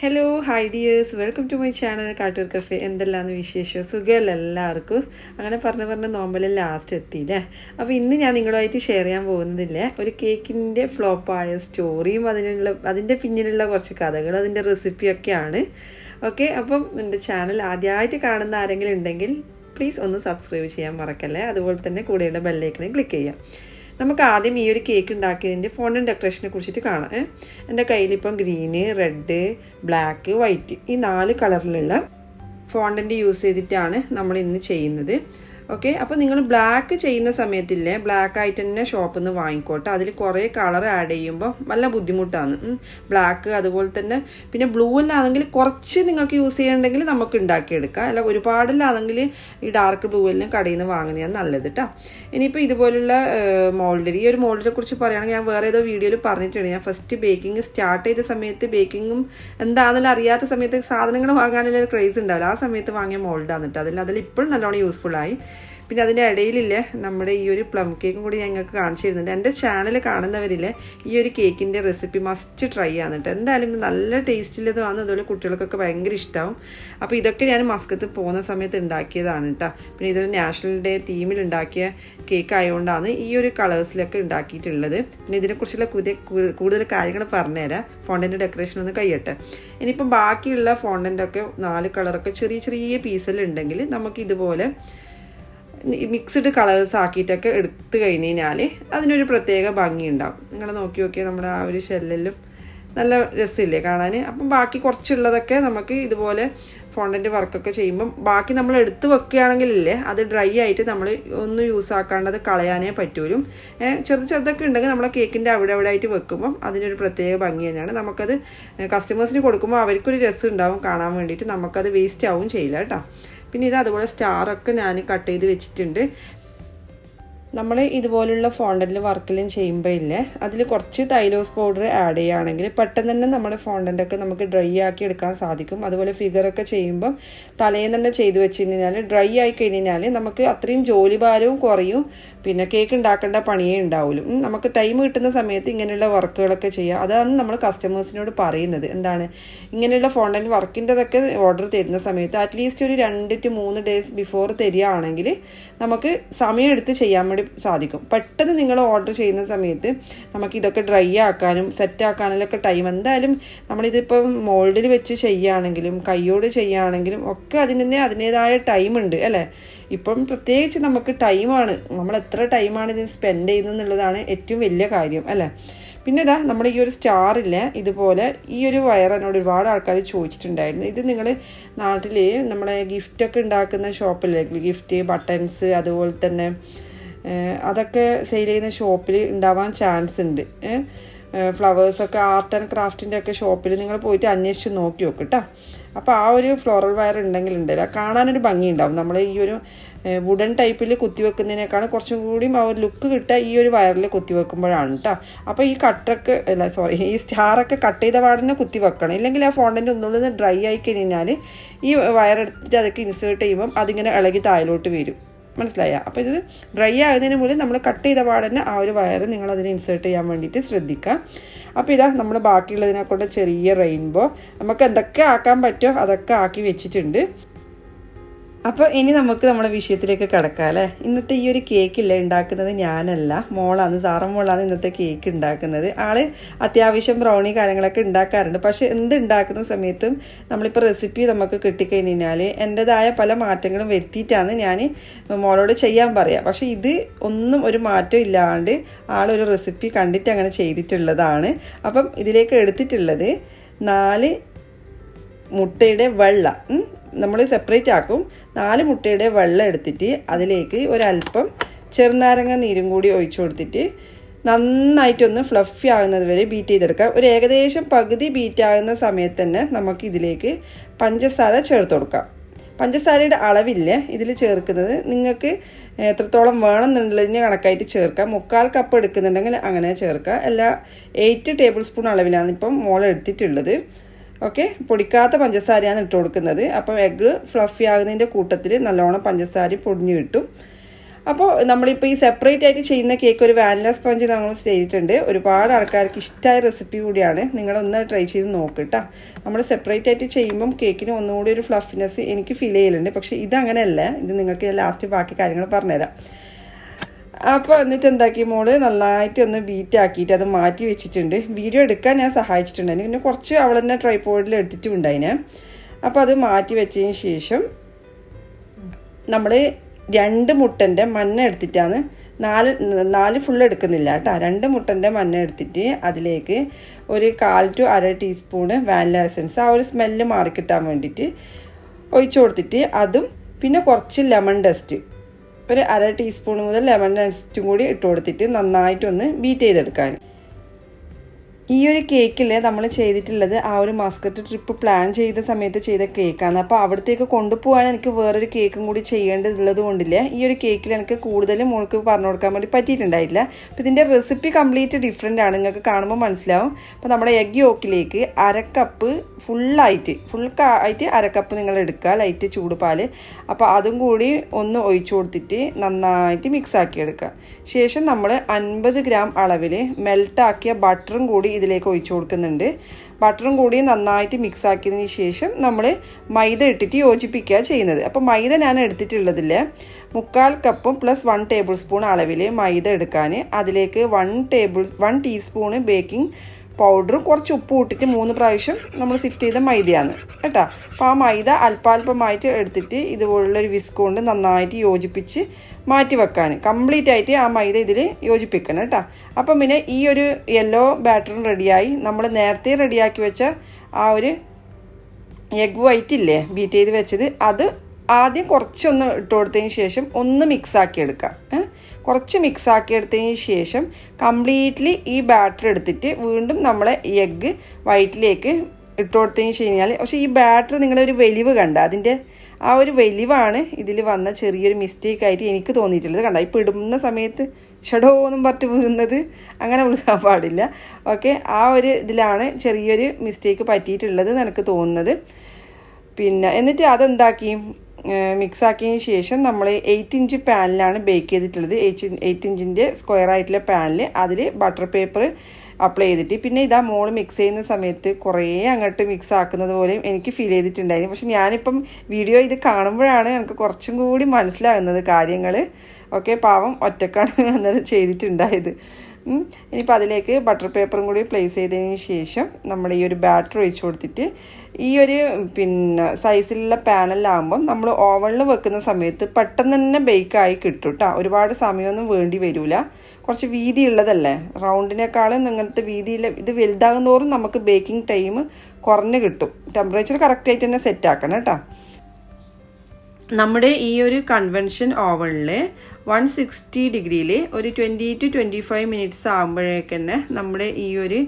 Hello hi dears welcome to my channel Kattoor cafe എന്തെല്ലാന്ന് വിശേഷം? സുഖമല്ല എല്ലാവർക്കും? അങ്ങനെ പറഞ്ഞ് പറഞ്ഞ് നോമ്പലിൽ ലാസ്റ്റ് എത്തിയില്ലേ? അപ്പോൾ ഇന്ന് ഞാൻ നിങ്ങളുമായിട്ട് ഷെയർ ചെയ്യാൻ പോകുന്നതില്ല ഒരു കേക്കിന്റെ ഫ്ലോപ്പായ സ്റ്റോറിയും അതിനുള്ള അതിന്റെ പിന്നിലുള്ള കുറച്ച് കഥകൾ അതിന്റെ റെസിപ്പിയൊക്കെയാണ് ഓക്കെ അപ്പം എന്റെ ചാനൽ ആദ്യമായിട്ട് കാണുന്ന ആരെങ്കിലും ഉണ്ടെങ്കിൽ പ്ലീസ് ഒന്ന് സബ്സ്ക്രൈബ് ചെയ്യാൻ മറക്കല്ലേ? അതുപോലെ തന്നെ കൂടെയുള്ള ബെല്ലൈക്കനെ ക്ലിക്ക് ചെയ്യാം. നമുക്ക് ആദ്യം ഈ ഒരു കേക്ക് ഉണ്ടാക്കിയതിന്റെ ഫോണ്ടും ഡെക്കറേഷനെ കുറിച്ചിട്ട് കാണാം എന്റെ കയ്യിലിപ്പം ഗ്രീന് റെഡ് ബ്ലാക്ക് വൈറ്റ് ഈ നാല് കളറിലുള്ള ഫോണ്ടിന്റെ യൂസ് ചെയ്തിട്ടാണ് നമ്മൾ ഇന്ന് ചെയ്യുന്നത്. ഓക്കെ അപ്പോൾ നിങ്ങൾ ബ്ലാക്ക് ചെയ്യുന്ന സമയത്തില്ലേ ബ്ലാക്ക് ആയിട്ട് തന്നെ ഷോപ്പിൽ നിന്ന് വാങ്ങിക്കോട്ടെ. അതിൽ കുറേ കളർ ആഡ് ചെയ്യുമ്പോൾ നല്ല ബുദ്ധിമുട്ടാണ്. ബ്ലാക്ക് അതുപോലെ തന്നെ പിന്നെ ബ്ലൂ അല്ലാന്നെങ്കിൽ കുറച്ച് നിങ്ങൾക്ക് യൂസ് ചെയ്യണമെങ്കിൽ നമുക്ക് ഉണ്ടാക്കിയെടുക്കാം അല്ല ഒരുപാടില്ലാണെങ്കിൽ ഈ ഡാർക്ക് ബ്ലൂ എല്ലാം കടയിൽ നിന്ന് വാങ്ങുന്നതാണ് നല്ലത് കേട്ടോ ഇനിയിപ്പോൾ ഇതുപോലുള്ള മോൾഡർ ഈ ഒരു മോൾഡിനെ കുറിച്ച് പറയുകയാണെങ്കിൽ ഞാൻ വേറെ ഏതോ വീഡിയോയിൽ പറഞ്ഞിട്ടുണ്ട്. ഞാൻ ഫസ്റ്റ് ബേക്കിംഗ് സ്റ്റാർട്ട് ചെയ്ത സമയത്ത് ബേക്കിങ്ങും എന്താണെന്നല്ല അറിയാത്ത സമയത്ത് സാധനങ്ങൾ വാങ്ങാനുള്ള ക്രേസ് ഉണ്ടാവില്ല ആ സമയത്ത് വാങ്ങിയ മോൾഡാണ് കേട്ടോ അതിൽ അതിൽ ഇപ്പോഴും നല്ലോണം യൂസ്ഫുൾ ആയി. പിന്നെ അതിന്റെ ഇടയിലില്ലേ നമ്മുടെ ഈ ഒരു പ്ലം കേക്കും കൂടി ഞങ്ങൾക്ക് കാണിച്ചു തരുന്നുണ്ട്. എന്റെ ചാനൽ കാണുന്നവരിൽ ഈ ഒരു കേക്കിന്റെ റെസിപ്പി മസ്റ്റ് ട്രൈ കേട്ടോ എന്തായാലും നല്ല നല്ല ടേസ്റ്റിലതുമാണ് അതുപോലെ കുട്ടികൾക്കൊക്കെ ഭയങ്കര ഇഷ്ടമാവും അപ്പോൾ ഇതൊക്കെ ഞാൻ മസ്കത്ത് പോകുന്ന സമയത്ത് ഉണ്ടാക്കിയതാണ് കേട്ടോ പിന്നെ ഇതൊരു നാഷണൽ ഡേ തീമിൽ ഉണ്ടാക്കിയ കേക്ക് ആയതുകൊണ്ടാണ് ഈ ഒരു കളേഴ്സിലൊക്കെ ഉണ്ടാക്കിയിട്ടുള്ളത് പിന്നെ ഇതിനെക്കുറിച്ചുള്ള പുതിയ കൂടുതൽ കാര്യങ്ങൾ പറഞ്ഞുതരാം ഫോണ്ടന്റെ ഡെക്കറേഷൻ ഒന്ന് കഴിയട്ടെ. ഇനിയിപ്പം ബാക്കിയുള്ള ഫോണ്ടന്റൊക്കെ നാല് കളറൊക്കെ ചെറിയ ചെറിയ പീസിലുണ്ടെങ്കിൽ നമുക്ക് ഇതുപോലെ മിക്സ്ഡ് കളേഴ്സ് ആക്കിയിട്ടൊക്കെ എടുത്തു കഴിഞ്ഞ് കഴിഞ്ഞാൽ അതിനൊരു പ്രത്യേക ഭംഗി ഉണ്ടാവും നിങ്ങൾ നോക്കി നോക്കിയാൽ നമ്മുടെ ആ ഒരു ഷെല്ലിലും നല്ല രസമില്ലേ കാണാൻ അപ്പം ബാക്കി കുറച്ചുള്ളതൊക്കെ നമുക്ക് ഇതുപോലെ ഫോണ്ടന്റ് വർക്കൊക്കെ ചെയ്യുമ്പം ബാക്കി നമ്മൾ എടുത്ത് വെക്കുകയാണെങ്കിലില്ലേ അത് ഡ്രൈ ആയിട്ട് നമ്മൾ ഒന്നും യൂസ് ആക്കാണ്ടത് കളയാനേ പറ്റൂലും ചെറുത് ചെറുതൊക്കെ ഉണ്ടെങ്കിൽ നമ്മളെ കേക്കിന്റെ അവിടെ അവിടെ ആയിട്ട് വെക്കുമ്പം അതിനൊരു പ്രത്യേക ഭംഗി തന്നെയാണ്. നമുക്കത് കസ്റ്റമേഴ്സിന് കൊടുക്കുമ്പോൾ അവർക്കൊരു രസം ഉണ്ടാവും കാണാൻ വേണ്ടിയിട്ട് നമുക്കത് വേസ്റ്റ് ആവും ചെയ്യില്ല കേട്ടോ. പിന്നെ ഇത് അതുപോലെ സ്റ്റാറൊക്കെ ഞാൻ കട്ട് ചെയ്ത് വെച്ചിട്ടുണ്ട്. നമ്മൾ ഇതുപോലുള്ള ഫോണ്ടന്റിൽ വർക്കെല്ലാം ചെയ്യുമ്പോൾ ഇല്ലേ അതിൽ കുറച്ച് തൈലോസ് പൗഡർ ആഡ് ചെയ്യുകയാണെങ്കിൽ പെട്ടെന്ന് തന്നെ നമ്മുടെ ഫോണ്ടന്റൊക്കെ നമുക്ക് ഡ്രൈ ആക്കി എടുക്കാൻ സാധിക്കും. അതുപോലെ ഫിഗറൊക്കെ ചെയ്യുമ്പം തലേന്ന് തന്നെ ചെയ്ത് വെച്ച് കഴിഞ്ഞാൽ ഡ്രൈ ആയി കഴിഞ്ഞാൽ നമുക്ക് അത്രയും ജോലി ഭാരവും കുറയും. പിന്നെ കേക്ക് ഉണ്ടാക്കേണ്ട പണിയേ ഉണ്ടാവുള്ളൂ നമുക്ക് ടൈം കിട്ടുന്ന സമയത്ത് ഇങ്ങനെയുള്ള വർക്കുകളൊക്കെ ചെയ്യുക അതാണ് നമ്മൾ കസ്റ്റമേഴ്സിനോട് പറയുന്നത്. എന്താണ്? ഇങ്ങനെയുള്ള ഫോണ്ടൻ വർക്കിന്റെതൊക്കെ ഓർഡർ തരുന്ന സമയത്ത് അറ്റ്ലീസ്റ്റ് ഒരു രണ്ട് ടു മൂന്ന് ഡേയ്സ് ബിഫോർ തരികയാണെങ്കിൽ നമുക്ക് സമയമെടുത്ത് ചെയ്യാൻ വേണ്ടി സാധിക്കും. പെട്ടെന്ന് നിങ്ങൾ ഓർഡർ ചെയ്യുന്ന സമയത്ത് നമുക്ക് ഇതൊക്കെ ഡ്രൈ ആക്കാനും സെറ്റ് ആക്കാനുമൊക്കെ ടൈം എന്തായാലും നമ്മളിതിപ്പം മോൾഡിൽ വെച്ച് ചെയ്യുകയാണെങ്കിലും കൈയോട് ചെയ്യുകയാണെങ്കിലും ഒക്കെ അതിന് അതിന്റെതായ ടൈം ഉണ്ട് അല്ലേ? ഇപ്പം പ്രത്യേകിച്ച് നമുക്ക് ടൈമാണ് നമ്മൾ എത്ര ടൈമാണ് ഇതിന് സ്പെൻഡ് ചെയ്യുന്നത് എന്നുള്ളതാണ് ഏറ്റവും വലിയ കാര്യം അല്ലേ? പിന്നെ ഇതാ നമ്മുടെ ഈ ഒരു സ്റ്റാറില്ല ഇതുപോലെ ഈ ഒരു വയർ എന്നോട് ഒരുപാട് ആൾക്കാർ ചോദിച്ചിട്ടുണ്ടായിരുന്നു. ഇത് നിങ്ങൾ നാട്ടിൽ നമ്മളെ ഗിഫ്റ്റൊക്കെ ഉണ്ടാക്കുന്ന ഷോപ്പില്ലേ ഗിഫ്റ്റ് ബട്ടൺസ് അതുപോലെ തന്നെ അതൊക്കെ സെയിൽ ചെയ്യുന്ന ഷോപ്പിൽ ഉണ്ടാവാൻ ചാൻസ് ഉണ്ട്. ഫ്ലവേഴ്സൊക്കെ ആർട്ട് ആൻഡ് ക്രാഫ്റ്റിന്റെ ഒക്കെ ഷോപ്പിൽ നിങ്ങൾ പോയിട്ട് അന്വേഷിച്ച് നോക്കി നോക്ക് കേട്ടോ അപ്പോൾ ആ ഒരു ഫ്ലോറൽ വയർ ഉണ്ടെങ്കിൽ ഉണ്ടല്ലോ കാണാനൊരു ഭംഗി ഉണ്ടാവും നമ്മൾ ഈ ഒരു വുഡൻ ടൈപ്പിൽ കുത്തിവെക്കുന്നതിനേക്കാളും കുറച്ചും കൂടിയും ആ ഒരു ലുക്ക് കിട്ടുക ഈ ഒരു വയറിൽ കുത്തിവെക്കുമ്പോഴാണ് കേട്ടോ അപ്പോൾ ഈ കട്ടൊക്കെ അല്ല സോറി ഈ സ്റ്റാറൊക്കെ കട്ട് ചെയ്ത പാടിനെ കുത്തി വെക്കണം. ഇല്ലെങ്കിൽ ആ ഫോണ്ടിന്റെ ഒന്നുള്ളിൽ ഡ്രൈ ആയി കഴിഞ്ഞാൽ ഈ വയർ എടുത്തിട്ട് അതൊക്കെ ഇൻസേർട്ട് ചെയ്യുമ്പം അതിങ്ങനെ ഇളകി താഴോട്ട് വരും. മനസ്സിലായ? അപ്പോൾ ഇത് ഡ്രൈ ആകുന്നതിന് മുമ്പ് നമ്മൾ കട്ട് ചെയ്ത പാടന്നെ ആ ഒരു വയർ നിങ്ങൾ അതിന് ഇൻസേർട്ട് ചെയ്യാൻ വേണ്ടിയിട്ട് ശ്രദ്ധിക്കുക അപ്പോൾ ഇതാ നമ്മൾ ബാക്കിയുള്ളതിനെ കൊണ്ട് ചെറിയ റെയിൻബോ നമുക്ക് എന്തൊക്കെ ആക്കാൻ പറ്റുമോ അതൊക്കെ ആക്കി വെച്ചിട്ടുണ്ട്. അപ്പോൾ ഇനി നമുക്ക് നമ്മുടെ വിഷയത്തിലേക്ക് കിടക്കാം അല്ലേ ഇന്നത്തെ ഈ ഒരു കേക്കില്ല ഉണ്ടാക്കുന്നത് ഞാനല്ല. മോളാണ്. സാറ മോളാണ് ഇന്നത്തെ കേക്ക് ഉണ്ടാക്കുന്നത്. ആൾ അത്യാവശ്യം ബ്രൗണി കാര്യങ്ങളൊക്കെ ഉണ്ടാക്കാറുണ്ട്. പക്ഷേ എന്ത് ഉണ്ടാക്കുന്ന സമയത്തും നമ്മളിപ്പോൾ റെസിപ്പി നമുക്ക് കിട്ടിക്കഴിഞ്ഞാൽ എന്റെതായ പല മാറ്റങ്ങളും വരുത്തിയിട്ടാണ് ഞാൻ മോളോട് ചെയ്യാൻ പറയുക പക്ഷേ ഇത് ഒന്നും ഒരു മാറ്റം ഇല്ലാണ്ട് ആളൊരു റെസിപ്പി കണ്ടിട്ട് അങ്ങനെ ചെയ്തിട്ടുള്ളതാണ്. അപ്പം ഇതിലേക്ക് എടുത്തിട്ടുള്ളത് നാല് മുട്ടയുടെ വെള്ള. നമ്മൾ സെപ്പറേറ്റ് ആക്കും. നാല് മുട്ടയുടെ വെള്ളം എടുത്തിട്ട് അതിലേക്ക് ഒരല്പം ചെറുനാരങ്ങ നീരും കൂടി ഒഴിച്ചു കൊടുത്തിട്ട് നന്നായിട്ടൊന്ന് ഫ്ലഫി ആകുന്നത് വരെ ബീറ്റ് ചെയ്തെടുക്കാം ഒരു ഏകദേശം പകുതി ബീറ്റ് ആകുന്ന സമയത്ത് തന്നെ നമുക്ക് ഇതിലേക്ക് പഞ്ചസാര ചേർത്ത് കൊടുക്കാം. പഞ്ചസാരയുടെ അളവില്ല. ഇതിൽ ചേർക്കുന്നത് നിങ്ങൾക്ക് എത്രത്തോളം വേണം എന്നുള്ളതിന് കണക്കായിട്ട് ചേർക്കാം. മുക്കാൽ കപ്പ് എടുക്കുന്നുണ്ടെങ്കിൽ അങ്ങനെ ചേർക്കാം. എല്ലാ എയ്റ്റ് ടേബിൾ സ്പൂൺ അളവിലാണ് ഇപ്പം മോൾ എടുത്തിട്ടുള്ളത്. ഓക്കെ? പൊടിക്കാത്ത പഞ്ചസാരയാണ് ഇട്ട് കൊടുക്കുന്നത്. അപ്പം എഗ്ഗ് ഫ്ലഫി ആകുന്നതിന്റെ കൂട്ടത്തിൽ നല്ലോണം പഞ്ചസാര പൊടിഞ്ഞ് കിട്ടും. അപ്പോൾ നമ്മളിപ്പോൾ ഈ സെപ്പറേറ്റ് ആയിട്ട് ചെയ്യുന്ന കേക്ക് ഒരു വാനില സ്പോഞ്ച് നമ്മൾ ചെയ്തിട്ടുണ്ട്. ഒരുപാട് ആൾക്കാർക്ക് ഇഷ്ടമായ റെസിപ്പി കൂടിയാണ്. നിങ്ങളൊന്ന് ട്രൈ ചെയ്ത് നോക്ക് കേട്ടോ നമ്മൾ സെപ്പറേറ്റ് ആയിട്ട് ചെയ്യുമ്പം കേക്കിന് ഒന്നുകൂടി ഒരു ഫ്ലഫിനെസ് എനിക്ക് ഫീൽ ചെയ്യലുണ്ട്. പക്ഷേ ഇതങ്ങനെയല്ല. ഇത് നിങ്ങൾക്ക് ലാസ്റ്റ് ബാക്കി കാര്യങ്ങൾ പറഞ്ഞുതരാം. അപ്പോൾ എന്നിട്ട് എന്താക്കി മോൾ? നന്നായിട്ട് ഒന്ന് ബീറ്റ് ആക്കിയിട്ട് അത് മാറ്റി വെച്ചിട്ടുണ്ട്. വീഡിയോ എടുക്കാൻ ഞാൻ സഹായിച്ചിട്ടുണ്ടായിരുന്നു പിന്നെ കുറച്ച് അവൾ തന്നെ ട്രൈപോഡിൽ എടുത്തിട്ടുണ്ടായിന് അപ്പോൾ അത് മാറ്റി വെച്ചതിന് ശേഷം നമ്മൾ രണ്ട് മുട്ടന്റെ മണ്ണ എടുത്തിട്ടാണ് നാല് നാല് ഫുൾ എടുക്കുന്നില്ല കേട്ടോ. രണ്ട് മുട്ടന്റെ മഞ്ഞ എടുത്തിട്ട് അതിലേക്ക് ഒരു കാൽ ടു അര ടീസ്പൂണ് വാനില എസൻസ് ആ ഒരു സ്മെല്ല് മാറിക്കിട്ടാൻ വേണ്ടിയിട്ട് ഒഴിച്ചു കൊടുത്തിട്ട് അതും പിന്നെ കുറച്ച് ലെമൺ ഡസ്റ്റ് ഒരു അര ടീസ്പൂൺ മുതൽ ലെമൺ ഡസ്റ്റും കൂടി ഇട്ട് കൊടുത്തിട്ട് നന്നായിട്ടൊന്ന് ബീറ്റ് ചെയ്തെടുക്കാൻ. ഈ ഒരു കേക്കിൽ നമ്മൾ ചെയ്തിട്ടുള്ളത് ആ ഒരു മസ്കറ്റ് ട്രിപ്പ് പ്ലാൻ ചെയ്ത സമയത്ത് ചെയ്ത കേക്കാണ്. അപ്പോൾ അവിടത്തേക്ക് കൊണ്ടുപോകാൻ എനിക്ക് വേറൊരു കേക്കും കൂടി ചെയ്യേണ്ടതുള്ളത് കൊണ്ടില്ല ഈ ഒരു കേക്കിൽ എനിക്ക് കൂടുതലും മോൾക്ക് പറഞ്ഞു കൊടുക്കാൻ വേണ്ടി പറ്റിയിട്ടുണ്ടായില്ല അപ്പോൾ ഇതിന്റെ റെസിപ്പി കംപ്ലീറ്റ് ഡിഫറെന്റ് ആണ് നിങ്ങൾക്ക് കാണുമ്പോൾ മനസ്സിലാവും. അപ്പോൾ നമ്മുടെ എഗ് യോക്കിലേക്ക് അരക്കപ്പ് ഫുള്ളായിട്ട് ഫുൾ ആയിട്ട് അരക്കപ്പ് നിങ്ങൾ എടുക്കുക ലൈറ്റ് ചൂട് പാൽ. അപ്പോൾ അതും കൂടി ഒന്ന് ഒഴിച്ചു കൊടുത്തിട്ട് നന്നായിട്ട് മിക്സ് ആക്കി എടുക്കുക. ശേഷം നമ്മൾ അൻപത് ഗ്രാം അളവിൽ മെൽട്ടാക്കിയ ബട്ടറും കൂടി ഇതിലേക്ക് ഒഴിച്ചു കൊടുക്കുന്നുണ്ട്. ബട്ടറും കൂടി നന്നായിട്ട് മിക്സ് ആക്കിയതിന് ശേഷം നമ്മൾ മൈദ ഇട്ടിട്ട് യോജിപ്പിക്കുക ചെയ്യുന്നത്. അപ്പോൾ മൈദ ഞാൻ എടുത്തിട്ടുള്ളതിൽ മുക്കാൽ കപ്പും പ്ലസ് വൺ ടേബിൾ സ്പൂൺ അളവിൽ മൈദ എടുക്കാൻ അതിലേക്ക് one table one teaspoon baking പൗഡറും കുറച്ച് ഉപ്പ് ഇട്ടിട്ട് മൂന്ന് പ്രാവശ്യം നമ്മൾ സിഫ്റ്റ് ചെയ്ത മൈദയാണ്. കേട്ടോ? അപ്പോൾ ആ മൈദ അല്പാൽപമായിട്ട് എടുത്തിട്ട് ഇതുപോലുള്ളൊരു വിസ്ക് കൊണ്ട് നന്നായിട്ട് യോജിപ്പിച്ച് മാറ്റി വെക്കാൻ കംപ്ലീറ്റ് ആയിട്ട് ആ മൈദ ഇതിൽ യോജിപ്പിക്കണം കേട്ടോ. അപ്പം പിന്നെ ഈ ഒരു യെല്ലോ ബാറ്ററും റെഡിയായി നമ്മൾ നേരത്തെ റെഡിയാക്കി വെച്ച ആ ഒരു എഗ് വൈറ്റ് ഇല്ലേ? ബീറ്റ് ചെയ്ത് വെച്ചത് അത് ആദ്യം കുറച്ചൊന്ന് ഇട്ട് കൊടുത്തതിന് ശേഷം ഒന്ന് മിക്സാക്കി എടുക്കാം കുറച്ച് മിക്സാക്കി എടുത്തതിന് ശേഷം കംപ്ലീറ്റ്ലി ഈ ബാറ്റർ എടുത്തിട്ട് വീണ്ടും നമ്മളെ എഗ്ഗ് വൈറ്റിലേക്ക് ഇട്ട് കൊടുത്തതിന് കഴിഞ്ഞാൽ പക്ഷേ ഈ ബാറ്റർ ഒരു വലിവ് കണ്ട അതിന്റെ ആ ഒരു വലിവാണ് ഇതിൽ വന്ന ചെറിയൊരു മിസ്റ്റേക്ക് ആയിട്ട് എനിക്ക് തോന്നിയിട്ടുള്ളത്. കണ്ട ഇപ്പോൾ ഇടുന്ന സമയത്ത് ഷഡോ ഒന്നും പറഞ്ഞിട്ട് വീഴുന്നത് അങ്ങനെ വീഴാൻ പാടില്ല. ഓക്കെ ആ ഒരു ഇതിലാണ് ചെറിയൊരു മിസ്റ്റേക്ക് പറ്റിയിട്ടുള്ളത് എനിക്ക് തോന്നുന്നത്. പിന്നെ എന്നിട്ട് അതെന്താക്കി? മിക്സ് ആക്കിയതിന് ശേഷം നമ്മൾ എയ്റ്റ് ഇഞ്ച് പാനിലാണ് ബേക്ക് ചെയ്തിട്ടുള്ളത്. എയ്റ്റ് എയ്റ്റ് ഇഞ്ചിന്റെ സ്ക്വയർ ആയിട്ടുള്ള പാനിൽ അതിൽ ബട്ടർ പേപ്പർ അപ്ലൈ ചെയ്തിട്ട് പിന്നെ ഇതാ മോൾ മിക്സ് ചെയ്യുന്ന സമയത്ത് കുറേ അങ്ങോട്ട് മിക്സ് ആക്കുന്നത് പോലെയും എനിക്ക് ഫീൽ ചെയ്തിട്ടുണ്ടായിരുന്നു. പക്ഷെ ഞാനിപ്പം വീഡിയോ ഇത് കാണുമ്പോഴാണ് എനിക്ക് കുറച്ചും കൂടി മനസ്സിലാകുന്നത് കാര്യങ്ങൾ ഓക്കെ പാവം ഒറ്റക്കാണ് അന്നേരം ചെയ്തിട്ടുണ്ടായത്. ഇനിയിപ്പോൾ അതിലേക്ക് ബട്ടർ പേപ്പറും കൂടി പ്ലേസ് ചെയ്തതിന് ശേഷം നമ്മൾ ഈ ഒരു ബാറ്റർ ഒഴിച്ച് കൊടുത്തിട്ട് ഈ ഒരു പിന്നെ സൈസിലുള്ള പാനലിലാകുമ്പം നമ്മൾ ഓവണിൽ വെക്കുന്ന സമയത്ത് പെട്ടെന്ന് തന്നെ ബേക്കായി കിട്ടും കേട്ടോ ഒരുപാട് സമയമൊന്നും വേണ്ടി വരില്ല കുറച്ച് വീതി ഉള്ളതല്ലേ? റൗണ്ടിനേക്കാളും ഇങ്ങനത്തെ വീതിയിൽ ഇത് വലുതാകും നമുക്ക് ബേക്കിംഗ് ടൈം കുറഞ്ഞ് കിട്ടും. ടെമ്പറേച്ചർ കറക്റ്റായിട്ട് തന്നെ സെറ്റ് ആക്കണം കേട്ടോ നമ്മുടെ ഈ ഒരു കൺവെൻഷൻ ഓവണിൽ വൺ സിക്സ്റ്റി ഡിഗ്രിയിൽ ഒരു twenty two twenty five minutes ആകുമ്പോഴേക്കന്നെ നമ്മുടെ ഈ ഒരു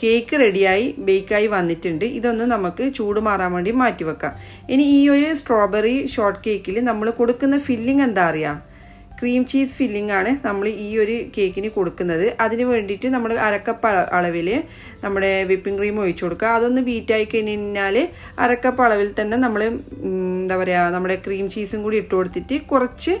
കേക്ക് റെഡിയായി ബേക്കായി വന്നിട്ടുണ്ട്. ഇതൊന്ന് നമുക്ക് ചൂട് മാറാൻ വേണ്ടി മാറ്റി വെക്കാം ഇനി ഈ ഒരു സ്ട്രോബെറി ഷോർട്ട് കേക്കിൽ നമ്മൾ കൊടുക്കുന്ന ഫില്ലിംഗ് എന്താ അറിയാം? ക്രീം ചീസ് ഫില്ലിംഗ് ആണ് നമ്മൾ ഈ ഒരു കേക്കിന് കൊടുക്കുന്നത്. അതിന് വേണ്ടിയിട്ട് നമ്മൾ അരക്കപ്പ് അളവിൽ നമ്മുടെ വിപ്പിംഗ് ക്രീം ഒഴിച്ചു കൊടുക്കുക. അതൊന്ന് ബീറ്റായി കഴിഞ്ഞാൽ അരക്കപ്പ് അളവിൽ തന്നെ നമ്മൾ എന്താ പറയുക നമ്മുടെ ക്രീം ചീസും കൂടി ഇട്ട് കൊടുത്തിട്ട് കുറച്ച്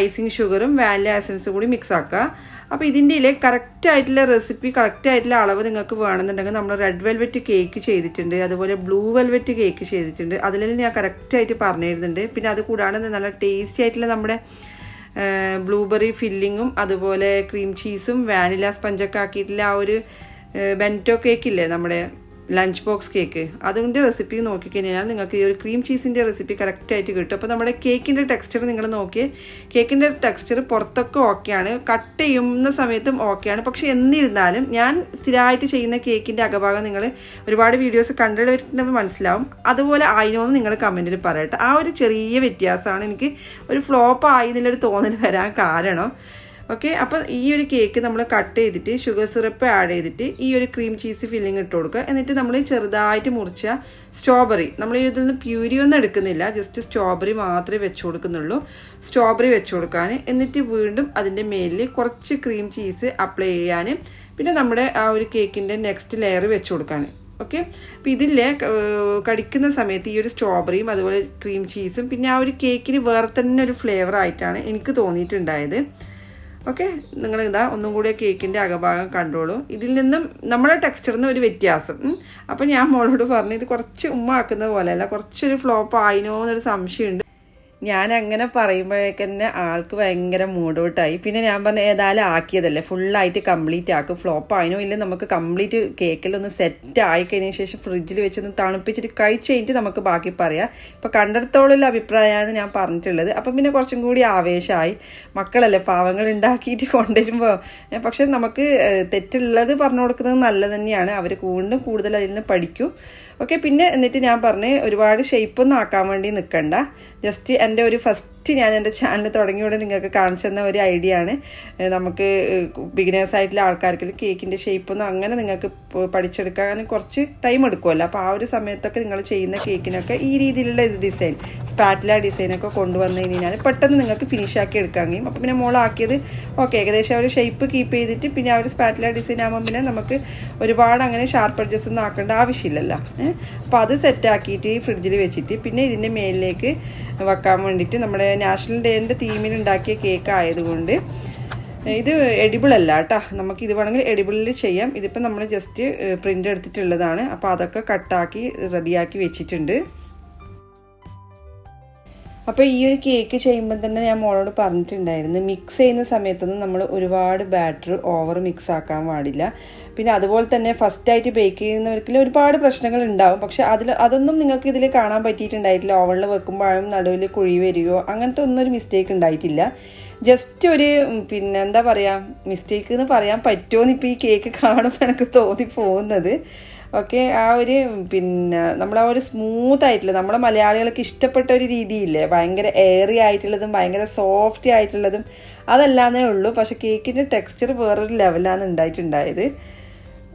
ഐസിങ് ഷുഗറും വാനില എസൻസും കൂടി മിക്സ് ആക്കുക. അപ്പോൾ ഇതിന്റെ കറക്റ്റ് ആയിട്ടുള്ള റെസിപ്പി കറക്റ്റ് ആയിട്ടുള്ള അളവ് നിങ്ങൾക്ക് വേണമെന്നുണ്ടെങ്കിൽ നമ്മൾ റെഡ് വെൽവെറ്റ് കേക്ക് ചെയ്തിട്ടുണ്ട് അതുപോലെ ബ്ലൂ വെൽവെറ്റ് കേക്ക് ചെയ്തിട്ടുണ്ട്. അതിലെല്ലാം ഞാൻ കറക്റ്റായിട്ട് പറഞ്ഞു തരുന്നുണ്ട് പിന്നെ അത് കൂടാതെ നല്ല ടേസ്റ്റി ആയിട്ടുള്ള നമ്മുടെ ബ്ലൂബെറി ഫില്ലിങ്ങും അതുപോലെ ക്രീം ചീസും വാനില സ്പഞ്ചൊക്കെ ആക്കിയിട്ടുള്ള ആ ഒരു ബെന്റോ കേക്കില്ലേ നമ്മുടെ ലഞ്ച് ബോക്സ് കേക്ക് അതിന്റെ റെസിപ്പി നോക്കിക്കഴിഞ്ഞാൽ നിങ്ങൾക്ക് ഈ ഒരു ക്രീം ചീസിന്റെ റെസിപ്പി കറക്റ്റായിട്ട് കിട്ടും. അപ്പോൾ നമ്മുടെ കേക്കിന്റെ ടെക്സ്ചർ നിങ്ങൾ നോക്കി കേക്കിന്റെ ടെക്സ്ചർ പുറത്തൊക്കെ ഓക്കെയാണ് കട്ട് ചെയ്യുന്ന സമയത്തും ഓക്കെയാണ് പക്ഷേ എന്നിരുന്നാലും ഞാൻ സ്ഥിരമായിട്ട് ചെയ്യുന്ന കേക്കിന്റെ അകഭാഗം നിങ്ങൾ ഒരുപാട് വീഡിയോസ് കണ്ടിട്ട് മനസ്സിലാവും. അതുപോലെ ആയിരുന്നു നിങ്ങൾ കമന്റിൽ പറയട്ടെ. ആ ഒരു ചെറിയ വ്യത്യാസമാണ് എനിക്ക് ഒരു ഫ്ലോപ്പ് ആയി എന്നുള്ളൊരു തോന്നൽ വരാൻ കാരണം. ഓക്കെ അപ്പോൾ ഈ ഒരു കേക്ക് നമ്മൾ കട്ട് ചെയ്തിട്ട് ഷുഗർ സിറപ്പ് ആഡ് ചെയ്തിട്ട് ഈ ഒരു ക്രീം ചീസ് ഫില്ലിംഗ് ഇട്ട് കൊടുക്കുക. എന്നിട്ട് നമ്മൾ ചെറുതായിട്ട് മുറിച്ച സ്ട്രോബെറി നമ്മൾ ഇതിൽ നിന്ന് പ്യൂരി ഒന്നും എടുക്കുന്നില്ല. ജസ്റ്റ് സ്ട്രോബെറി മാത്രമേ വെച്ച് കൊടുക്കുന്നുള്ളൂ. സ്ട്രോബെറി വെച്ച് കൊടുക്കാൻ എന്നിട്ട് വീണ്ടും അതിന്റെ മേലിൽ കുറച്ച് ക്രീം ചീസ് അപ്ലൈ ചെയ്യാൻ പിന്നെ നമ്മുടെ ആ ഒരു കേക്കിന്റെ നെക്സ്റ്റ് ലെയർ വെച്ച് കൊടുക്കാൻ ഓക്കെ അപ്പം ഇതിലെ കടിക്കുന്ന സമയത്ത് ഈ ഒരു സ്ട്രോബെറിയും അതുപോലെ ക്രീം ചീസും പിന്നെ ആ ഒരു കേക്കിന് വേറെ തന്നെ ഒരു ഫ്ലേവർ ആയിട്ടാണ് എനിക്ക് തോന്നിയിട്ടുണ്ടായത്. ഓക്കെ? നിങ്ങൾ ഇതാ ഒന്നും കൂടി കേക്കിന്റെ അകഭാഗം കണ്ടോളൂ. ഇതിൽ നിന്നും നമ്മുടെ ടെക്സ്ചറിന് ഒരു വ്യത്യാസം. അപ്പോൾ അപ്പം ഞാൻ മോളോട് പറഞ്ഞു ഇത് കുറച്ച് ഉമ്മ ആക്കുന്ന പോലെയല്ല കുറച്ചൊരു ഫ്ലോപ്പ് ആയിനോ എന്നൊരു സംശയമുണ്ട്. ഞാൻ അങ്ങനെ പറയുമ്പോഴേക്കന്നെ ആൾക്ക് ഭയങ്കര മൂഡൌട്ടായി പിന്നെ ഞാൻ പറഞ്ഞ ഏതായാലും ആക്കിയതല്ലേ. ഫുള്ളായിട്ട് കംപ്ലീറ്റ് ആക്കും. ഫ്ലോപ്പ് ആയിനോ ഇല്ല നമുക്ക് കംപ്ലീറ്റ് കേക്കിലൊന്ന് സെറ്റ് ആയി കഴിഞ്ഞ ശേഷം ഫ്രിഡ്ജിൽ വെച്ചൊന്ന് തണുപ്പിച്ചിട്ട് കഴിച്ച് കഴിഞ്ഞിട്ട് നമുക്ക് ബാക്കി പറയാം. ഇപ്പം കണ്ടിടത്തോളം അഭിപ്രായമാണ് ഞാൻ പറഞ്ഞിട്ടുള്ളത്. അപ്പം പിന്നെ കുറച്ചും കൂടി ആവേശമായി മക്കളല്ലേ പാവങ്ങൾ ഉണ്ടാക്കിയിട്ട് കൊണ്ടുവരുമ്പോൾ പക്ഷെ നമുക്ക് തെറ്റുള്ളത് പറഞ്ഞു കൊടുക്കുന്നത് നല്ലത് തന്നെയാണ്. അവർ കൂടുതലും കൂടുതൽ അതിൽ നിന്ന് പഠിക്കും. ഓക്കെ പിന്നെ എന്നിട്ട് ഞാൻ പറഞ്ഞ് ഒരുപാട് ഷേപ്പൊന്നും ആക്കാൻ വേണ്ടി നിൽക്കണ്ട ജസ്റ്റ് എന്റെ ഒരു ഫസ്റ്റ് ഞാൻ എന്റെ ചാനൽ തുടങ്ങിയോടെ നിങ്ങൾക്ക് കാണിച്ചു തന്ന ഒരു ഐഡിയ ആണ്. നമുക്ക് ബിഗിനേഴ്സ് ആയിട്ടുള്ള ആൾക്കാർക്ക് കേക്കിന്റെ ഷേപ്പൊന്നും അങ്ങനെ നിങ്ങൾക്ക് പഠിച്ചെടുക്കാൻ കുറച്ച് ടൈം എടുക്കുമല്ലോ അപ്പോൾ ആ ഒരു സമയത്തൊക്കെ നിങ്ങൾ ചെയ്യുന്ന കേക്കിനൊക്കെ ഈ രീതിയിലുള്ള ഡിസൈൻ സ്പാറ്റില ഡിസൈനൊക്കെ കൊണ്ടുവന്നു കഴിഞ്ഞാൽ പെട്ടെന്ന് നിങ്ങൾക്ക് ഫിനിഷ് ആക്കി എടുക്കാൻ കഴിയും. അപ്പോൾ പിന്നെ മോളാക്കിയത് ഓക്കെ ഏകദേശം ആ ഒരു ഷേപ്പ് കീപ്പ് ചെയ്തിട്ട് പിന്നെ ആ ഒരു സ്പാറ്റില ഡിസൈൻ ആകുമ്പോൾ പിന്നെ നമുക്ക് ഒരുപാട് അങ്ങനെ ഷാർപ്പ് അഡ്ജസ്റ്റ് ഒന്നും ആക്കേണ്ട ആവശ്യമില്ലല്ലോ. അപ്പോൾ അത് സെറ്റാക്കിയിട്ട് ഫ്രിഡ്ജിൽ വെച്ചിട്ട് പിന്നെ ഇതിന്റെ മേലിലേക്ക് വെക്കാൻ വേണ്ടിയിട്ട് നമ്മുടെ നാഷണൽ ഡേന്റെ തീമിൽ ഉണ്ടാക്കിയ കേക്ക് ആയതുകൊണ്ട് ഇത് എഡിബിൾ അല്ല കേട്ടോ നമുക്ക് ഇത് വേണമെങ്കിൽ എഡിബിളിൽ ചെയ്യാം. ഇതിപ്പോൾ നമ്മൾ ജസ്റ്റ് പ്രിന്റ് എടുത്തിട്ടുള്ളതാണ്. അപ്പോൾ അതൊക്കെ കട്ടാക്കി റെഡിയാക്കി വെച്ചിട്ടുണ്ട്. അപ്പോൾ ഈ ഒരു കേക്ക് ചെയ്യുമ്പോൾ തന്നെ ഞാൻ മോളോട് പറഞ്ഞിട്ടുണ്ടായിരുന്നു മിക്സ് ചെയ്യുന്ന സമയത്തൊന്നും നമ്മൾ ഒരുപാട് ബാറ്റർ ഓവർ മിക്സ് ആക്കാൻ പാടില്ല. പിന്നെ അതുപോലെ തന്നെ ഫസ്റ്റ് ആയിട്ട് ബേക്ക് ചെയ്യുന്നവർക്ക് ഒരുപാട് പ്രശ്നങ്ങൾ ഉണ്ടാവും. പക്ഷെ അതിൽ അതൊന്നും നിങ്ങൾക്ക് ഇതിൽ കാണാൻ പറ്റിയിട്ടുണ്ടായിട്ടില്ല. ഓവണിൽ വെക്കുമ്പോഴും നടുവിൽ കുഴി വരികയോ അങ്ങനത്തെ ഒന്നും ഒരു മിസ്റ്റേക്ക് ഉണ്ടായിട്ടില്ല. ജസ്റ്റ് ഒരു പിന്നെ എന്താ പറയുക മിസ്റ്റേക്ക് എന്ന് പറയാൻ പറ്റുമോ എന്ന് ഇപ്പോൾ ഈ കേക്ക് കാണുമ്പോൾ എനിക്ക് തോന്നി പോകുന്നത്. ഓക്കെ ആ ഒരു പിന്നെ നമ്മൾ ആ ഒരു സ്മൂത്ത് ആയിട്ടുള്ള നമ്മളെ മലയാളികൾക്ക് ഇഷ്ടപ്പെട്ട ഒരു രീതിയില്ലേ? ഭയങ്കര എയറി ആയിട്ടുള്ളതും ഭയങ്കര സോഫ്റ്റ് ആയിട്ടുള്ളതും അതല്ലാന്നേ ഉള്ളൂ. പക്ഷേ കേക്കിന്റെ ടെക്സ്ചർ വേറൊരു ലെവലാണ് ഉണ്ടായിട്ടുണ്ടായത്.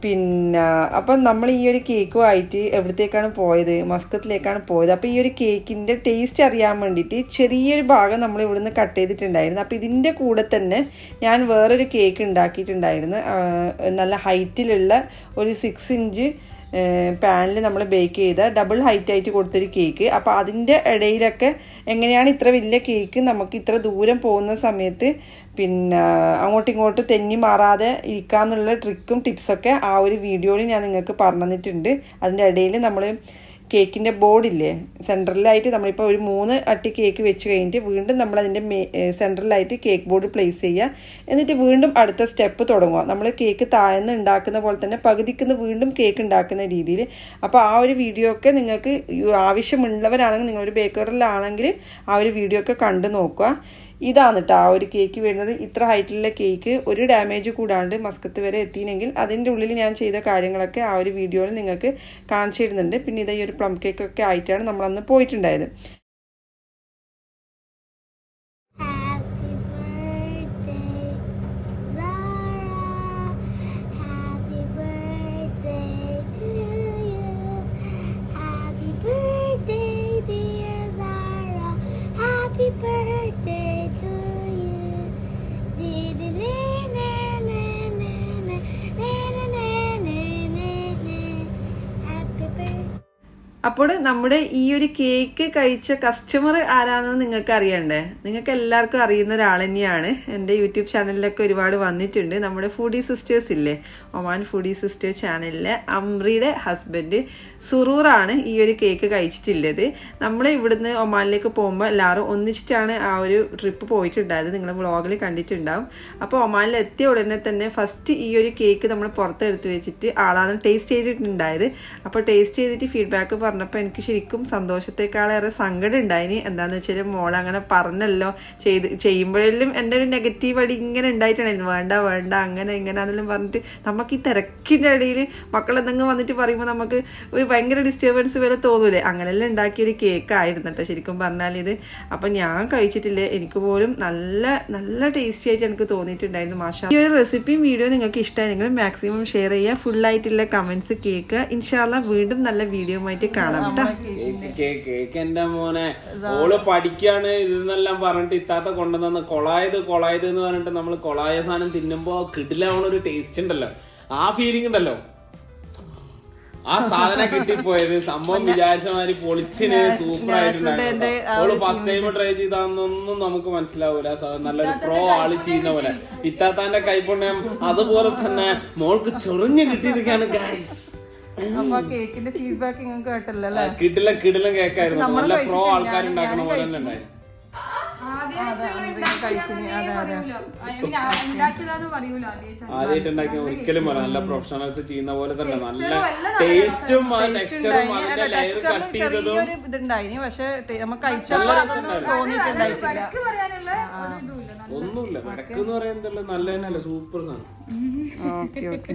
പിന്നെ അപ്പം നമ്മൾ ഈ ഒരു കേക്കുമായിട്ട് എവിടത്തേക്കാണ് പോയത്? മസ്കത്തിലേക്കാണ് പോയത്. അപ്പോൾ ഈ ഒരു കേക്കിന്റെ ടേസ്റ്റ് അറിയാൻ വേണ്ടിയിട്ട് ചെറിയൊരു ഭാഗം നമ്മൾ ഇവിടുന്ന് കട്ട് ചെയ്തിട്ടുണ്ടായിരുന്നു. അപ്പോൾ ഇതിന്റെ കൂടെ തന്നെ ഞാൻ വേറൊരു കേക്ക് ഉണ്ടാക്കിയിട്ടുണ്ടായിരുന്നു. നല്ല ഹൈറ്റിലുള്ള ഒരു സിക്സ് ഇഞ്ച് പാനിൽ നമ്മൾ ബേക്ക് ചെയ്ത ഡബിൾ ഹൈറ്റ് ആയിട്ട് കൊടുത്തൊരു കേക്ക് അപ്പോൾ അതിന്റെ ഇടയിലൊക്കെ എങ്ങനെയാണ് ഇത്ര വലിയ കേക്ക് നമുക്ക് ഇത്ര ദൂരം പോകുന്ന സമയത്ത് പിന്നെ അങ്ങോട്ടും ഇങ്ങോട്ടും തെന്നി മാറാതെ ഇരിക്കാമെന്നുള്ള ട്രിക്കും ടിപ്സൊക്കെ ആ ഒരു വീഡിയോയിൽ ഞാൻ നിങ്ങൾക്ക് പറഞ്ഞു തന്നിട്ടുണ്ട് അതിന്റെ ഇടയിൽ നമ്മൾ കേക്കിന്റെ ബോർഡില്ലേ? സെന്ററിലായിട്ട് നമ്മളിപ്പോൾ ഒരു മൂന്ന് അട്ടി കേക്ക് വെച്ച് കഴിഞ്ഞിട്ട് വീണ്ടും നമ്മൾ അതിന്റെ സെന്ററിലായിട്ട് കേക്ക് ബോർഡ് പ്ലേസ് ചെയ്യുക എന്നിട്ട് വീണ്ടും അടുത്ത സ്റ്റെപ്പ് തുടങ്ങുക നമ്മൾ കേക്ക് താഴ്ന്ന് ഉണ്ടാക്കുന്ന പോലെ തന്നെ പകുതിക്കുന്ന വീണ്ടും കേക്ക് ഉണ്ടാക്കുന്ന രീതിയിൽ അപ്പോൾ ആ ഒരു വീഡിയോ ഒക്കെ നിങ്ങൾക്ക് ആവശ്യമുള്ളവരാണെങ്കിൽ നിങ്ങളൊരു ബേക്കറിലാണെങ്കിൽ ആ ഒരു വീഡിയോ ഒക്കെ കണ്ടു നോക്കുക. ഇതാണ് കേട്ടോ ആ ഒരു കേക്ക് വരുന്നത്. ഇത്ര ഹൈറ്റിലുള്ള കേക്ക് ഒരു ഡാമേജ് കൂടാണ്ട് മസ്കത്ത് വരെ എത്തിയില്ലെങ്കിൽ അതിന്റെ ഉള്ളിൽ ഞാൻ ചെയ്ത കാര്യങ്ങളൊക്കെ ആ ഒരു വീഡിയോയിൽ നിങ്ങൾക്ക് കാണിച്ചു തരുന്നുണ്ട്. പിന്നെ ഇതാ ഈ ഒരു പ്ലം കേക്ക് ഒക്കെ ആയിട്ടാണ് നമ്മളന്ന് പോയിട്ടുണ്ടായത്. അപ്പോൾ നമ്മുടെ ഈ ഒരു കേക്ക് കഴിച്ച കസ്റ്റമർ ആരാണെന്ന് നിങ്ങൾക്ക് അറിയണ്ടേ നിങ്ങൾക്ക് എല്ലാവർക്കും അറിയുന്ന ഒരാൾ തന്നെയാണ്. എന്റെ യൂട്യൂബ് ചാനലിലൊക്കെ ഒരുപാട് വന്നിട്ടുണ്ട്. നമ്മുടെ ഫുഡി സിസ്റ്റേഴ്സ് ഇല്ലേ? ഒമാൻ ഫുഡി സിസ്റ്റർ ചാനലിലെ അമ്രിയുടെ ഹസ്ബൻഡ് സുറൂറാണ് ഈ ഒരു കേക്ക് കഴിച്ചിട്ടുള്ളത്. നമ്മൾ ഇവിടുന്ന് ഒമാനിലേക്ക് പോകുമ്പോൾ എല്ലാവരും ഒന്നിച്ചിട്ടാണ് ആ ഒരു ട്രിപ്പ് പോയിട്ടുണ്ടായത് നിങ്ങൾ വ്ളോഗിൽ കണ്ടിട്ടുണ്ടാവും. അപ്പോൾ ഒമാനിൽ എത്തിയ ഉടനെ തന്നെ ഫസ്റ്റ് ഈ ഒരു കേക്ക് നമ്മൾ പുറത്തെടുത്ത് വെച്ചിട്ട് ആളാണ് ടേസ്റ്റ് ചെയ്തിട്ടുണ്ടായത്. അപ്പോൾ ടേസ്റ്റ് ചെയ്തിട്ട് ഫീഡ്ബാക്ക് പറഞ്ഞപ്പോൾ എനിക്ക് ശരിക്കും സന്തോഷത്തെക്കാളേറെ സങ്കടം ഉണ്ടായിനി. എന്താണെന്ന് വെച്ചാൽ മോൾ അങ്ങനെ പറഞ്ഞല്ലോ. ചെയ്ത് ചെയ്യുമ്പോഴെല്ലാം എന്റെ ഒരു നെഗറ്റീവ് അടി ഇങ്ങനെ ഉണ്ടായിട്ടുണ്ടായിരുന്നു വേണ്ട വേണ്ട അങ്ങനെ ഇങ്ങനെ എന്നെല്ലാം പറഞ്ഞിട്ട് നമുക്ക് ഈ തിരക്കിന്റെ ഇടയിൽ മക്കൾ എന്തെങ്കിലും വന്നിട്ട് പറയുമ്പോൾ നമുക്ക് ഒരു ഭയങ്കര ഡിസ്റ്റർബൻസ് വരെ തോന്നൂലേ? അങ്ങനെല്ലാം ഒരു കേക്ക് ആയിരുന്നു കേട്ടോ ശരിക്കും പറഞ്ഞാൽ ഇത്. അപ്പം ഞാൻ കഴിച്ചിട്ടില്ല. എനിക്ക് പോലും നല്ല നല്ല ടേസ്റ്റി ആയിട്ട് എനിക്ക് തോന്നിയിട്ടുണ്ടായിരുന്നു. മാഷ. ഈ ഒരു റെസിപ്പിയും വീഡിയോ നിങ്ങൾക്ക് ഇഷ്ടമായെങ്കിൽ മാക്സിമം ഷെയർ ചെയ്യുക. ഫുള്ളായിട്ടുള്ള കമൻസ് കേൾക്കുക. ഇൻഷാല്ല വീണ്ടും നല്ല വീഡിയോ ആയിട്ട് കാണാം കേട്ടോ കേക്ക് കേക്ക് കേക്ക് മോനെ. ഓൾ പഠിക്കാണ് ഇതെന്നെല്ലാം പറഞ്ഞിട്ട് ഇത്താത്ത കൊണ്ടുവന്ന കൊളായത് കൊളായത് എന്ന് പറഞ്ഞിട്ട് നമ്മൾ കൊളായ സാധനം തിന്നുമ്പോ കിടിലാവണ ഒരു ടേസ്റ്റ് ഉണ്ടല്ലോ. ആ ഫീലിംഗ് ഉണ്ടല്ലോ. ആ സാധനം കിട്ടിപ്പോയത്. സംഭവം വിചാരിച്ച മാതിരി പൊളിച്ചിന് സൂപ്പർ ആയിട്ടുണ്ടായിരുന്നു ഓൾ ഫസ്റ്റ് ടൈം ട്രൈ ചെയ്താന്നൊന്നും നമുക്ക് മനസ്സിലാവൂല. നല്ലൊരു പ്രോ ആൾ ചെയ്യുന്ന പോലെ. ഇത്താത്താന്റെ കൈപ്പുണ്യം അതുപോലെ തന്നെ മോൾക്ക് ചൊറിഞ്ഞ് കിട്ടിയിരിക്കാണ് ഗൈസ് കേക്കിന്റെ ഫീഡ്ബാക്ക് നിങ്ങൾക്ക് കേട്ടല്ലോ കിടിലം കിടിലം കേക്കായിരുന്നു നല്ല പ്രോ ആൾക്കാരുണ്ടാക്കണ ഉണ്ടാക്കുന്ന പോലെ തന്നെ ഉണ്ടായിരുന്നു. ആദ്യമായിട്ട് ആദ്യമായിട്ട് ഉണ്ടാക്കിയ ഒരിക്കലും പറയാം നല്ല പ്രൊഫഷണൽസ് ചെയ്യുന്ന പോലെ തന്നെ നല്ല ടേസ്റ്റും ടെക്സ്ചറും അതിന്റെ ലെയർ കട്ട് ചെയ്തതും പക്ഷെ നമുക്ക് ഒന്നുമില്ല. വടക്ക് എന്ന് പറയുന്നത് നല്ല തന്നെയല്ല. സൂപ്പർ സാധനം. Okay okay.